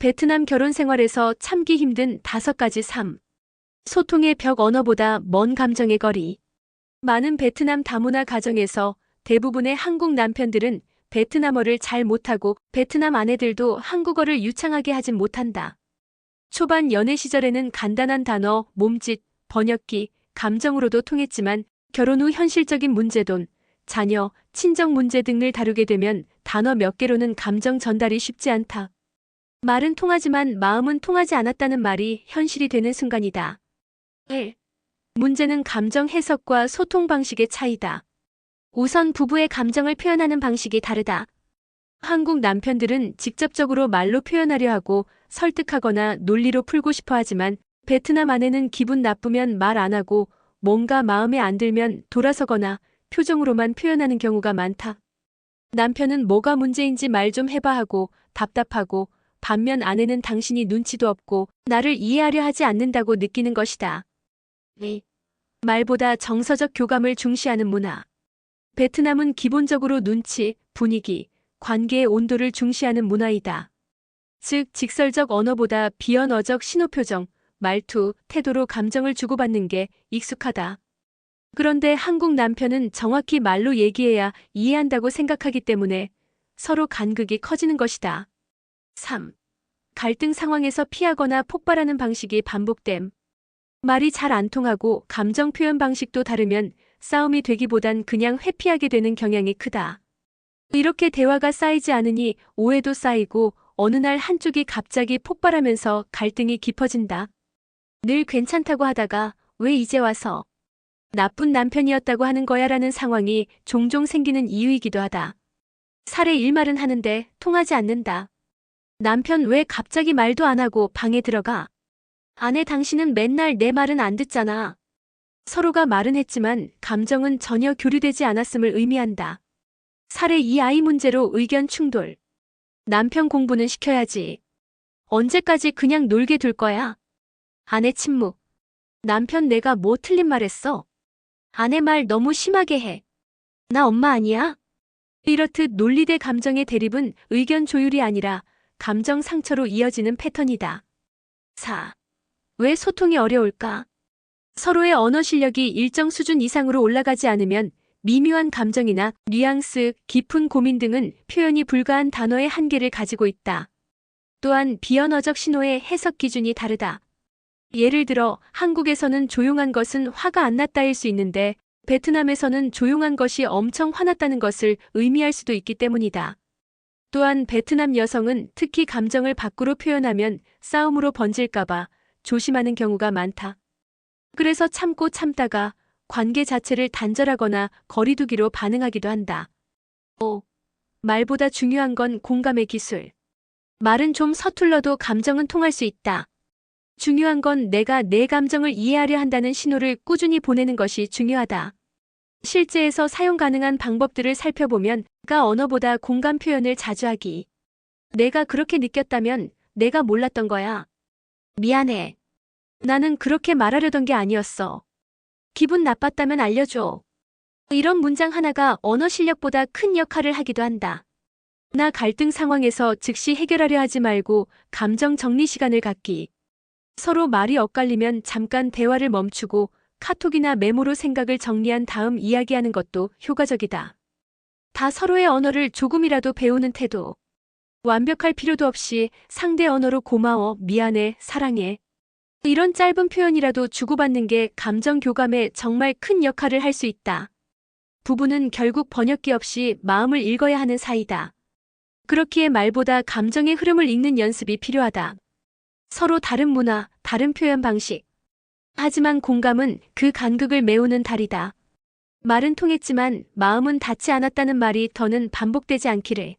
베트남 결혼 생활에서 참기 힘든 다섯 가지 삶. 소통의 벽 언어보다 먼 감정의 거리. 많은 베트남 다문화 가정에서 대부분의 한국 남편들은 베트남어를 잘 못하고 베트남 아내들도 한국어를 유창하게 하진 못한다. 초반 연애 시절에는 간단한 단어, 몸짓, 번역기, 감정으로도 통했지만 결혼 후 현실적인 문제 돈, 자녀, 친정 문제 등을 다루게 되면 단어 몇 개로는 감정 전달이 쉽지 않다. 말은 통하지만 마음은 통하지 않았다는 말이 현실이 되는 순간이다. 1. 문제는 감정 해석과 소통 방식의 차이다. 우선 부부의 감정을 표현하는 방식이 다르다. 한국 남편들은 직접적으로 말로 표현하려 하고 설득하거나 논리로 풀고 싶어 하지만 베트남 아내는 기분 나쁘면 말 안 하고 뭔가 마음에 안 들면 돌아서거나 표정으로만 표현하는 경우가 많다. 남편은 뭐가 문제인지 말 좀 해봐 하고 답답하고 반면 아내는 당신이 눈치도 없고 나를 이해하려 하지 않는다고 느끼는 것이다. 2. 말보다 정서적 교감을 중시하는 문화. 베트남은 기본적으로 눈치, 분위기, 관계의 온도를 중시하는 문화이다. 즉, 직설적 언어보다 비언어적 신호표정, 말투, 태도로 감정을 주고받는 게 익숙하다. 그런데 한국 남편은 정확히 말로 얘기해야 이해한다고 생각하기 때문에 서로 간극이 커지는 것이다. 3. 갈등 상황에서 피하거나 폭발하는 방식이 반복됨. 말이 잘 안 통하고 감정 표현 방식도 다르면 싸움이 되기보단 그냥 회피하게 되는 경향이 크다. 이렇게 대화가 쌓이지 않으니 오해도 쌓이고 어느 날 한쪽이 갑자기 폭발하면서 갈등이 깊어진다. 늘 괜찮다고 하다가 왜 이제 와서 나쁜 남편이었다고 하는 거야 라는 상황이 종종 생기는 이유이기도 하다. 살에 일말은 하는데 통하지 않는다. 남편 왜 갑자기 말도 안 하고 방에 들어가? 아내 당신은 맨날 내 말은 안 듣잖아. 서로가 말은 했지만 감정은 전혀 교류되지 않았음을 의미한다. 살해 이 아이 문제로 의견 충돌. 남편 공부는 시켜야지. 언제까지 그냥 놀게 둘 거야? 아내 침묵. 남편 내가 뭐 틀린 말 했어? 아내 말 너무 심하게 해. 나 엄마 아니야? 이렇듯 논리대 감정의 대립은 의견 조율이 아니라 감정 상처로 이어지는 패턴이다. 4. 왜 소통이 어려울까? 서로의 언어 실력이 일정 수준 이상으로 올라가지 않으면 미묘한 감정이나 뉘앙스, 깊은 고민 등은 표현이 불가한 단어의 한계를 가지고 있다. 또한 비언어적 신호의 해석 기준이 다르다. 예를 들어 한국에서는 조용한 것은 화가 안 났다일 수 있는데 베트남에서는 조용한 것이 엄청 화났다는 것을 의미할 수도 있기 때문이다. 또한 베트남 여성은 특히 감정을 밖으로 표현하면 싸움으로 번질까봐 조심하는 경우가 많다. 그래서 참고 참다가 관계 자체를 단절하거나 거리두기로 반응하기도 한다. 5. 말보다 중요한 건 공감의 기술. 말은 좀 서툴러도 감정은 통할 수 있다. 중요한 건 내가 내 감정을 이해하려 한다는 신호를 꾸준히 보내는 것이 중요하다. 실제에서 사용 가능한 방법들을 살펴보면 가 언어보다 공감 표현을 자주 하기. 내가 그렇게 느꼈다면 내가 몰랐던 거야. 미안해. 나는 그렇게 말하려던 게 아니었어. 기분 나빴다면 알려줘. 이런 문장 하나가 언어 실력보다 큰 역할을 하기도 한다. 나 갈등 상황에서 즉시 해결하려 하지 말고 감정 정리 시간을 갖기. 서로 말이 엇갈리면 잠깐 대화를 멈추고 카톡이나 메모로 생각을 정리한 다음 이야기하는 것도 효과적이다. 다 서로의 언어를 조금이라도 배우는 태도. 완벽할 필요도 없이 상대 언어로 고마워, 미안해, 사랑해. 이런 짧은 표현이라도 주고받는 게 감정 교감에 정말 큰 역할을 할 수 있다. 부부는 결국 번역기 없이 마음을 읽어야 하는 사이다. 그렇기에 말보다 감정의 흐름을 읽는 연습이 필요하다. 서로 다른 문화, 다른 표현 방식. 하지만 공감은 그 간극을 메우는 달이다. 말은 통했지만 마음은 닿지 않았다는 말이 더는 반복되지 않기를.